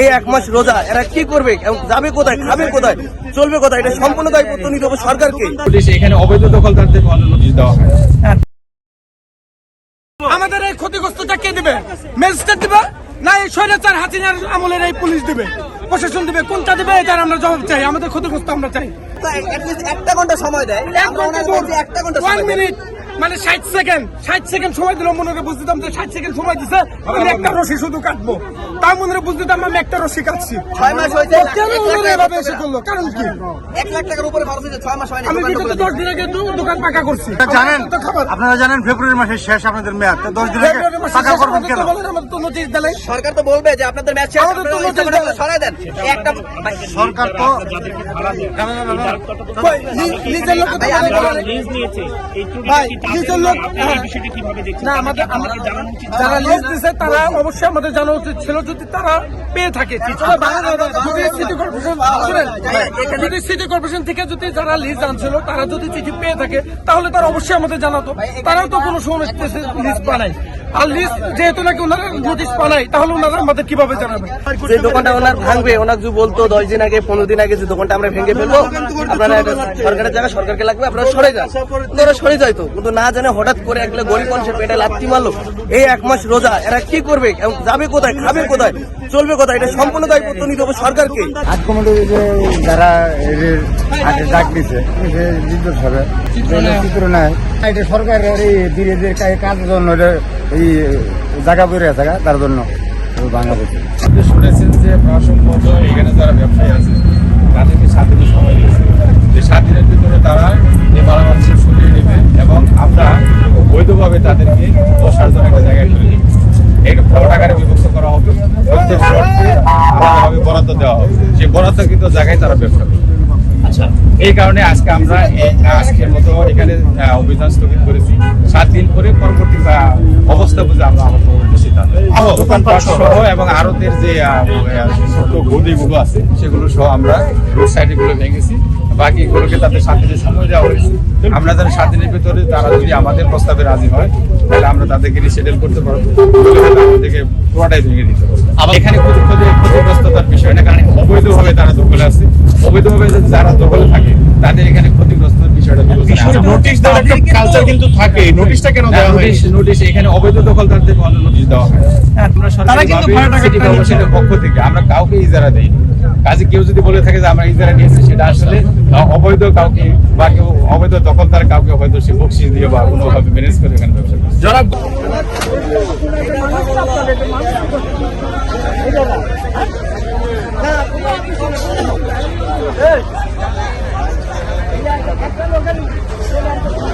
এই এক মাস রোজা এরা কি করবে? এবং যাবে কোথায় খাবে কোথায় চলবে কোথায়? এটা সম্পূর্ণ দায়িত্ব নিতে হবে সরকারকে। পুলিশ এখানে অবৈধ দখলদারদের নোটিশ দেওয়া হয়। আমাদের এই ক্ষতিগ্রস্তটা কে দিবে? ম্যাজিস্ট্রেট দিবে? না এই স্বৈরাচার হাসিনার আমলের এই পুলিশ দিবে? প্রশাসন দিবে? কোনটা দিবে? এটার আমরা জবাব চাই। আমাদের ক্ষতিগ্রস্ত আমরা চাই। একটা ঘণ্টা সময় দেয়। একটা ঘণ্টা ওয়ান মিনিট মানে ষাট সেকেন্ড ষাট সেকেন্ড সময় দিলাম মনে করে বুঝতে যে ষাট সেকেন্ড সময় দিছে আমি একটা রশি শুধু কাটবো। তার মনে করে বুঝতে আমি একটা রশি কাটছি। ছয় মাস হয়েছে কেন ওনারা এভাবে এসে করল? কারণ কি? এক লাখ টাকার উপরে খরচ হয়েছে ছয় মাস হয়নি আমি বিগত দশ দিন আগে দোকান পাকা করছি। জানেন আপনারা জানেন ফেব্রুয়ারি মাসের শেষ আপনাদের মেয়াদ দশ দিন আগে করবেন কেন? তো নোটিশ সরকার তো বলবে যে আপনাদের ম্যাচ শেষ আপনারা নোটিশ ইচ্ছা করে দেয়। সরাই দেন। একটা সরকার তো নিজের লোক নিয়েছে এই ভাই ত্রুটি কি নিজের তাদের লোক হ্যাঁ। না আমাদের যারা লিস্ট দিছে তারা অবশ্যই আমাদের জানা উচিত ছিল যদি তারা পেয়ে থাকে। যদি সিটি কর্পোরেশন যদি সিটি কর্পোরেশন থেকে যদি যারা লিস্ট আনছিল তারা যদি চিঠি পেয়ে থাকে তাহলে তারা অবশ্যই আমাদের জানাতো। তারাও তো কোনো সময় লিস্ট বানায় আর লিস্ট যেহেতু নাকি ওনারা নোটিশ বানায় তাহলে ওনারা আমাদের কীভাবে জানাবে? যে দোকানটা ওনার ভাঙবে ওনার যদি বলতো দশ দিন আগে পনেরো দিন আগে যে দোকানটা আমরা ভেঙে ফেলব আপনারা সরকারের জায়গা সরকারকে লাগবে আপনারা সরে যান। সরে যাইতো কিন্তু না জানে হঠাৎ করে একলা গরিব মানুষের পেটে লাত্তি মারলো। এই এক মাস রোজা এরা কি করবে? যাবে কোথায় খাবে কোথায় চলবে কোথায়? এটা সম্পূর্ণ দায়িত্ব নিতে হবে সরকারকে আজ কমিটি যে যারা আগে ডাক দিছে সে নির্দোষ হবে। চিত্র নেয় এটা সরকারের এই ধীরে ধীরে কাজ- কাজের জন্য এই জায়গা পড়ে আছে গা, তার জন্য আপনি শুনেছেন যে মতো এখানে যারা ব্যবসায়ী আছে তাদেরকে সাত দিনের সময় দিয়েছে যে সাত দিনের ভিতরে তারা এই মালামাল সরিয়ে নেবে এবং আমরা বৈধভাবে তাদেরকে বসার জন্য একটা জায়গায় করে দিব এটা প্লট আকারে বিভক্ত করা হবে। প্রত্যেক প্লটকে আলাদাভাবে বরাদ্দ দেওয়া হবে। সেই বরাদ্দকৃত জায়গায় তারা ব্যবসা করবে। আচ্ছা। এই কারণে আজকে আমরা এই আজকের মতো এখানে অভিযান স্থগিত করেছি। সাত দিন পরে পরবর্তী অবস্থা বুঝে আমরা। দোকানপাট সহ। এবং আড়তের যে ছোট গদিগুলো আছে সেগুলো সহ আমরা রোড সাইডে গুলো ভেঙেছি। বাকিগুলোকে তাদের সাত দিনের সময় দেওয়া হয়েছে আমরা সাত দিনের ভিতরে তারা যদি আমাদের প্রস্তাবে রাজি হয় তাহলে আমরা তাদেরকে রিসেটেল করতে পারব। আমাদেরকে পুরোটাই ভেঙে দিতে পারব। এখানে ক্ষতি ক্ষতি ক্ষতিগ্রস্ততার বিষয় না কারণ অবৈধভাবে তারা দখলে আছে। অবৈধভাবে যারা দখলে থাকে তাদের এখানে ক্ষতিগ্রস্তের নোটিশ দেওয়ার একটা কালচার কিন্তু থাকে নোটিশটা কেন দেওয়া হয় নোটিশ নোটিশ এখানে অবৈধ দখলদারদের কোনো নোটিশ দেওয়া হয়। আমরা সিটি কর্পোরেশনের পক্ষ থেকে আমরা কাউকে ইজারা দেই কাজে কেউ যদি বলে থাকে যে আমরা ইজারা নিয়েছি সেটা আসলে অবৈধ কাউকে বা কেউ অবৈধ দখলদার কাউকে অবৈধ সে বকশিস দিয়ে বা কোনোভাবে ম্যানেজ করে এখানে ব্যবসা যারা